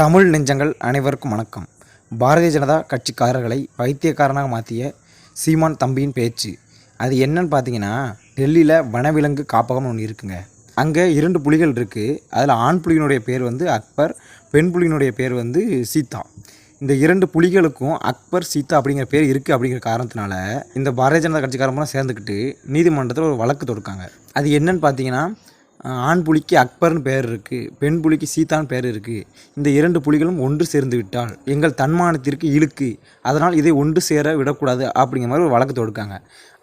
தமிழ் நெஞ்சங்கள் அனைவருக்கும் வணக்கம். பாரதிய ஜனதா கட்சிக்காரர்களை பைத்தியக்காரனாக மாற்றிய சீமான் தம்பியின் பேச்சு. அது என்னன்னு பார்த்தீங்கன்னா டெல்லியில் வனவிலங்கு காப்பகம் ஒன்று இருக்குங்க. அங்கே இரண்டு புலிகள் இருக்குது அதில் ஆண் புலியினுடைய பேர் வந்து அக்பர் பெண் புலியினுடைய பேர் வந்து சீதா இந்த இரண்டு புலிகளுக்கும் அக்பர் சீதா அப்படிங்கிற பேர் இருக்குது அப்படிங்கிற காரணத்தினால இந்த பாரதிய ஜனதா கட்சிக்காரங்களும் சேர்ந்துக்கிட்டு நீதிமன்றத்தில் ஒரு வழக்கு தொடுக்காங்க. அது என்னன்னு பார்த்தீங்கன்னா ஆண் புலிக்கு அக்பர்னு பேர் இருக்குது பெண் புலிக்கு சீதான்னு பேர் இருக்குது இந்த இரண்டு புலிகளும் ஒன்று சேர்ந்து விட்டால் எங்கள் தன்மானத்திற்கு இழுக்கு. அதனால் இதை ஒன்று சேர விடக்கூடாது அப்படிங்கிற மாதிரி ஒரு வழக்கு தொடுக்காங்க.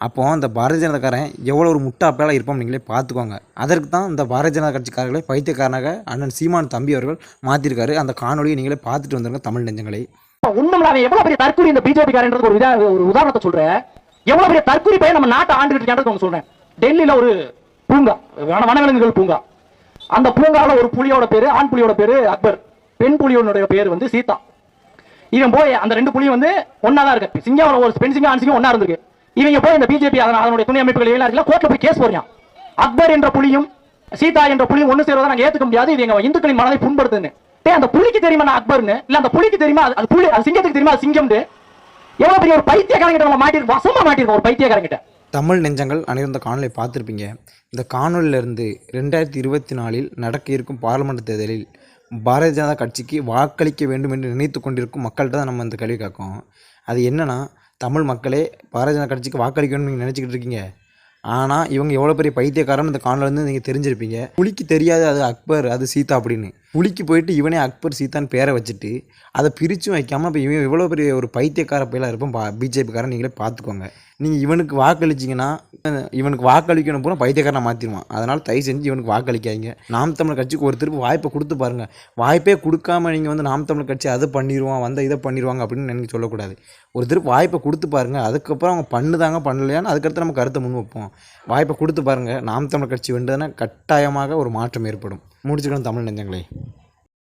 அப்போ அந்த பாரதிய ஜனதாக்காரன் எவ்வளோ ஒரு முட்டாப்பேலாக இருப்போம் நீங்களே பார்த்துக்கோங்க. அதற்கு தான் இந்த பாரதிய ஜனதா கட்சிக்காரர்களை பைத்தியக்காரனாக அண்ணன் சீமான் தம்பி அவர்கள் மாற்றிருக்காரு அந்த காணொலியை நீங்களே பார்த்துட்டு வந்துருங்க தமிழ் நெஞ்சங்களை. உண்மையில எவ்வளவு பெரிய தற்கூரி இந்த பிஜேபி காரன்றது ஒரு ஒரு உதாரணத்தை சொல்றேன். எவ்வளவு பெரிய தற்கூரி பையன் நம்ம நாட்டை ஆண்டுகிட்டு சொல்கிறேன் டெல்லியில் சொல்றேன். டெல்லியில ஒரு பூங்கா வனவிலங்குகள் பூங்கா. அந்த பூங்கால ஒரு புலியோட பேரு ஆண் புலியோட பேரு அக்பர். பெண் புலியோட பேர் வந்து சீதா. இவன் போய் அந்த ரெண்டு புலியும் வந்து ஒன்னா தான் இருக்கு. சிங்கம் ஒரு பெண் சிங்கம் ஆண் சிங்கம் ஒன்னா இருந்திருக்கு. இவங்க போய் இந்த பிஜேபி அதனுடைய துணை அமைப்புகள் எல்லாம் கோர்ட்ல போய் கேஸ் போடுறான். அக்பர் என்ற புலியும் சீதா என்ற புலியும் ஒன்று சேர்வதை நாங்கள் ஏற்றுக்க முடியாது. இது எங்க இந்துக்களின் மனதை புண்படுத்துன்னு டே அந்த புலிக்கு தெரியுமா நான் அக்பர்னு? இல்ல அந்த புலிக்கு தெரியுமா? அது- அது புலி அது சிங்கத்துக்கு தெரியுமா? அது சிங்கம்னு. எவ்வளவு பெரிய ஒரு பைத்தியக்காரங்கிட்ட நம்ம மாட்டிருக்கோம். வசமா மாட்டிருக்கோம் ஒரு பைத்தியக்காரங்கிட்ட. தமிழ் நெஞ்சங்கள் அனைவரும் இந்த காணொலியை பார்த்துருப்பீங்க. இந்த காணொலியிலிருந்து ரெண்டாயிரத்தி இருபத்தி நாலில் நடக்க இருக்கும் பாராளுமன்ற தேர்தலில் பாரதிய ஜனதா கட்சிக்கு வாக்களிக்க வேண்டும் என்று நினைத்து கொண்டிருக்கும் மக்கள்கிட்ட தான் நம்ம இந்த கேள்வி கேட்கும் அது என்னன்னா தமிழ் மக்களே பாரதிய ஜனதா கட்சிக்கு வாக்களிக்க வேண்டும் நீங்கள் நினச்சிக்கிட்டு இருக்கீங்க. ஆனால் இவங்க எவ்வளோ பெரிய பைத்தியக்காரன் இந்த காணொலிருந்து நீங்கள் தெரிஞ்சிருப்பீங்க. புலிக்கு தெரியாது அது அக்பர் அது சீதா அப்படின்னு. புலிக்கு போயிட்டு இவனே அக்பர் சீத்தான் பேரை வச்சுட்டு அதை பிரிச்சும் வைக்காமல் இப்போ இவன் இவ்வளோ பெரிய ஒரு பைத்தியக்கார பையலாக இருப்போம். பா பிஜேபிக்காரன் நீங்களே பார்த்துக்கோங்க. நீங்கள் இவனுக்கு வாக்களிச்சிங்கன்னா இவனுக்கு வாக்களிக்கணும் பூரா பைத்தியக்காரனை மாற்றிடுவான் அதனால் தயவு செஞ்சு இவனுக்கு வாக்களிக்காதீங்க. நாம் தமிழ் கட்சிக்கு ஒரு திருப்பு வாய்ப்பை கொடுத்து பாருங்கள் வாய்ப்பே கொடுக்காம நீங்கள் வந்து நாம் தமிழ் கட்சி அதை பண்ணிடுவான் வந்த இதை பண்ணிடுவாங்க அப்படின்னு எனக்கு சொல்லக்கூடாது. ஒரு திருப்பு வாய்ப்பை கொடுத்து பாருங்கள் அதுக்கப்புறம் அவங்க பண்ணுதாங்க பண்ணலையான்னு அதுக்கடுத்து நம்ம கருத்தை முன் வைப்போம். வாய்ப்பை கொடுத்து பாருங்கள் நாம் தமிழ் கட்சி வென்றதுன்னா கட்டாயமாக ஒரு மாற்றம் ஏற்படும். முடிச்சுக்கணும் தமிழ் நெஞ்சங்களே.